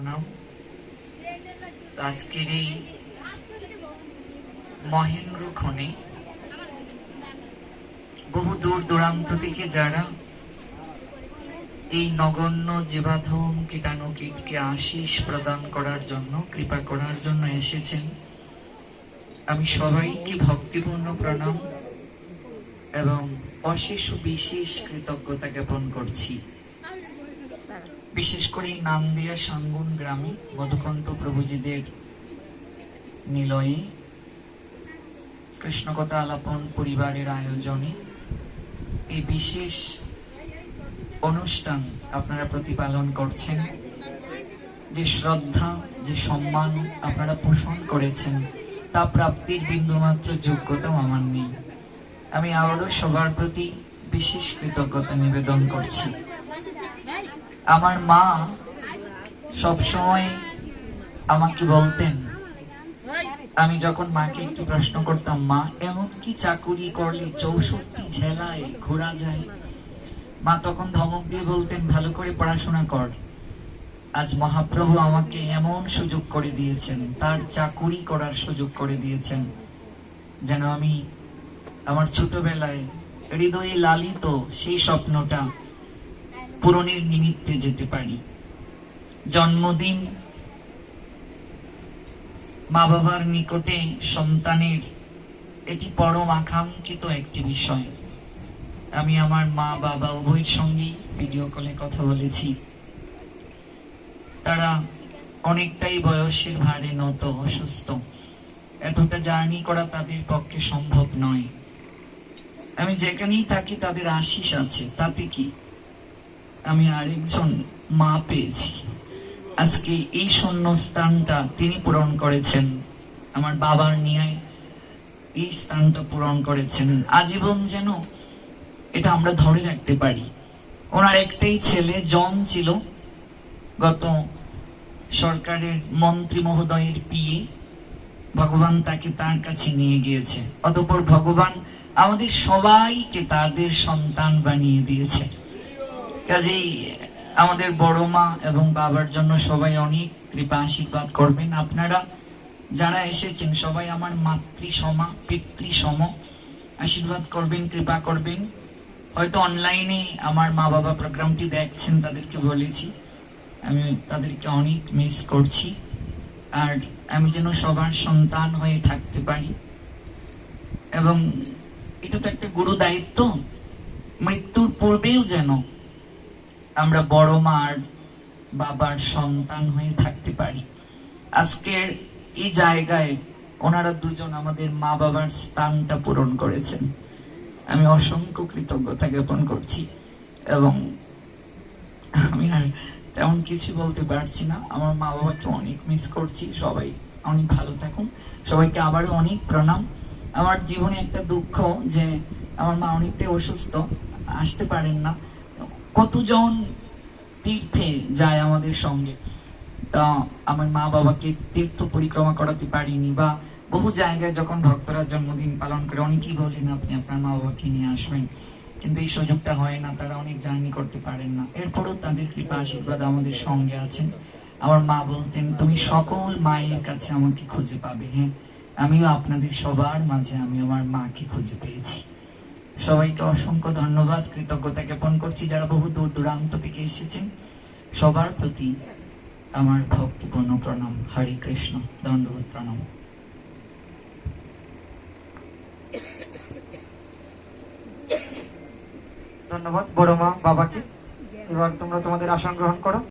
প্রণাম আজকের এই মহেন্দ্র খনে বহু দূর দূরান্ত থেকে যারা এই নগণ্য জীবাধম কীটাণু কীটকে আশিস প্রদান করার জন্য, কৃপা করার জন্য এসেছেন। আমি সবাইকে ভক্তিপূর্ণ প্রণাম এবং অশেষ বিশেষ কৃতজ্ঞতা জ্ঞাপন করছি। বিশেষ করে নান্দিয়া সাঙ্গুন গ্রামে মধুকণ্ঠ প্রভুজিদের নিলয়ে কৃষ্ণকথা আলাপন পরিবারের আয়োজনে এই বিশেষ অনুষ্ঠান আপনারা প্রতিপালন করছেন। যে শ্রদ্ধা, যে সম্মান আপনারা পোষণ করেছেন, তা প্রাপ্তির বিন্দুমাত্র যোগ্যতাও আমার নেই। আমি আবারও সবার প্রতি বিশেষ কৃতজ্ঞতা নিবেদন করছি। আমার মা সবসময় আমাকে বলতেন, আমি যখন মাকে একটি প্রশ্ন করতাম, মা, এমন কি চাকুরি করলে চৌষট্টি জেলায় ঘোরা যায়? মা তখন ধমক দিয়ে বলতেন, ভালো করে পড়াশোনা কর। আজ মহাপ্রভু আমাকে এমন সুযোগ করে দিয়েছেন, তার চাকুরি করার সুযোগ করে দিয়েছেন, যেন আমি আমার ছোটবেলায় হৃদয়ে লালিত সেই স্বপ্নটা পূরণের নিমিত্তে যেতে পারি। জন্মদিন মা বাবার নিকটে সন্তানের এটি পরম আকাঙ্ক্ষিত একটি বিষয়। আমি আমার মা বাবা উভয়ের সঙ্গেই ভিডিও কলে কথা বলেছি। তারা অনেকটাই বয়সের ভারে নত, অসুস্থ। এতটা জার্নি করা তাদের পক্ষে সম্ভব নয়। আমি যেখানেই থাকি তাদের আশিস আছে, তাতে কি? আমি আরেকজন মা পেয়েছি। আজকে এই শূন্য স্থানটা তিনি পূরণ করেছেন। আমার বাবার নিয়ে এই স্থানটা পূরণ করেছেন। আজীবন যেন এটা আমরা ধরে রাখতে পারি। ওনার একটাই ছেলে, জন ছিল। গত সরকারের মন্ত্রী মহোদয়ের পিয়ে ভগবান তাকে তার কাছে নিয়ে গিয়েছে। অতঃপর ভগবান আমাদের সবাইকে তাদের সন্তান বানিয়ে দিয়েছে। কাজেই আমাদের বড় মা এবং বাবার জন্য সবাই অনেক কৃপা আশীর্বাদ করবেন। আপনারা যারা এসেছেন, সবাই আমার মাতৃ সমা, পিতৃ সম, আশীর্বাদ করবেন, কৃপা করবেন। হয়তো অনলাইনে আমার মা বাবা প্রোগ্রামটি দেখছেন, তাদেরকে বলেছি। আমি তাদেরকে অনেক মিস করছি। আর আমি যেন সবার সন্তান হয়ে থাকতে পারি। এবং এটা তো একটা গুরু দায়িত্ব। মৃত্যুর পূর্বেও যেন আমরা বড় মার বাবার সন্তান হয়ে থাকতে পারি। আজকের এই জায়গায় ওনারা দুজন আমাদের মা বাবার স্থানটা পূরণ করেছেন। আমি অসংখ্য কৃতজ্ঞতা জ্ঞাপন করছি এবং আমি আর তেমন কিছু বলতে পারছি না। আমার মা বাবাকে অনেক মিস করছি। সবাই অনেক ভালো থাকুন। সবাইকে আবারও অনেক প্রণাম। আমার জীবনে একটা দুঃখ যে আমার মা অনেকটাই অসুস্থ, আসতে পারেন না। কতজন তীর্থে যায় আমাদের সঙ্গে? তা আমার মা বাবাকে তীর্থ পরিক্রমা করাতে পারিনি বা বহু জায়গায় যখন ভক্তরা জন্মদিন পালন করে, অনেকেই বলেন, আপনি আপনার মা বাবাকে নিয়ে আসবেন। কিন্তু এই সুযোগটা হয় না, তারা অনেক জার্নি করতে পারেন না। এরপরও তাদের কৃপা আশীর্বাদ আমাদের সঙ্গে আছেন আমার মা বলতেন, তুমি সকল মায়ের কাছে আমাকে খুঁজে পাবে। হ্যাঁ আমিও আপনাদের সবার মাঝে, আমি আমার মাকে খুঁজে পেয়েছি। সবাইকে অসংখ্য ধন্যবাদ কৃতজ্ঞতা জ্ঞাপন করছি যারা বহু দূর দূরান্ত থেকে এসেছেন। সবার প্রতি আমার ভক্তিপূর্ণ প্রণাম। হরে কৃষ্ণ, দণ্ডবোধ প্রণাম। ধন্যবাদ বড় মা, বাবাকে। এবার তোমরা তোমাদের আসন গ্রহণ করো।